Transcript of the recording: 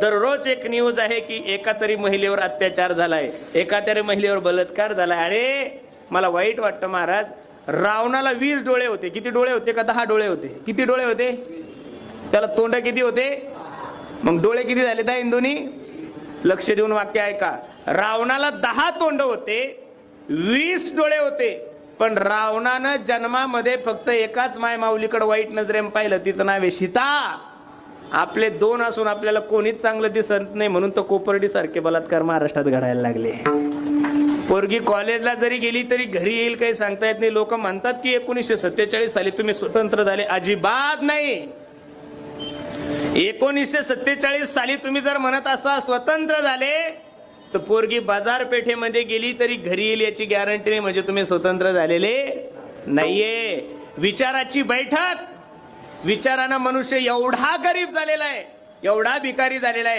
दररोज एक न्यूज आहे की एका तरी महिलेवर अत्याचार झालाय एका तरी महिलेवर बलात्कार झालाय. अरे मला वाईट वाटतं महाराज. रावणाला वीस डोळे होते. किती डोळे होते का दहा डोळे होते? किती डोळे होते? त्याला तोंड किती होते? मग डोळे किती झाले दहा इंदोनी? लक्ष देऊन वाक्य ऐका. रावणाला दहा तोंड होते वीस डोळे होते. पण रावणानं जन्मामध्ये फक्त एकाच माय माऊलीकडे वाईट नजरेम पाहिलं. तिचं नाव आहे सीता. आपले दोन असून आपल्याला कोणीच चांगलं दिसत नाही म्हणून तो कोपर्डी सारखे बलात्कार महाराष्ट्रात घडायला लागले. पोरगी कॉलेजला जरी गेली तरी घरी येईल काही सांगता येत नाही. लोक म्हणतात की एकोणीसशे सत्तेचाळीस साली तुम्ही स्वतंत्र झाले. अजिबात नाही. एकोणीसशे सत्तेचाळीस साली तुम्ही जर म्हणत असा स्वतंत्र झाले तर पोरगी बाजारपेठेमध्ये गेली तरी घरी येईल याची गॅरंटी नाही म्हणजे तुम्ही स्वतंत्र झालेले नाहीये. विचाराची बैठक. विचारानं मनुष्य एवढा गरीब झालेला आहे एवढा भिकारी झालेला आहे.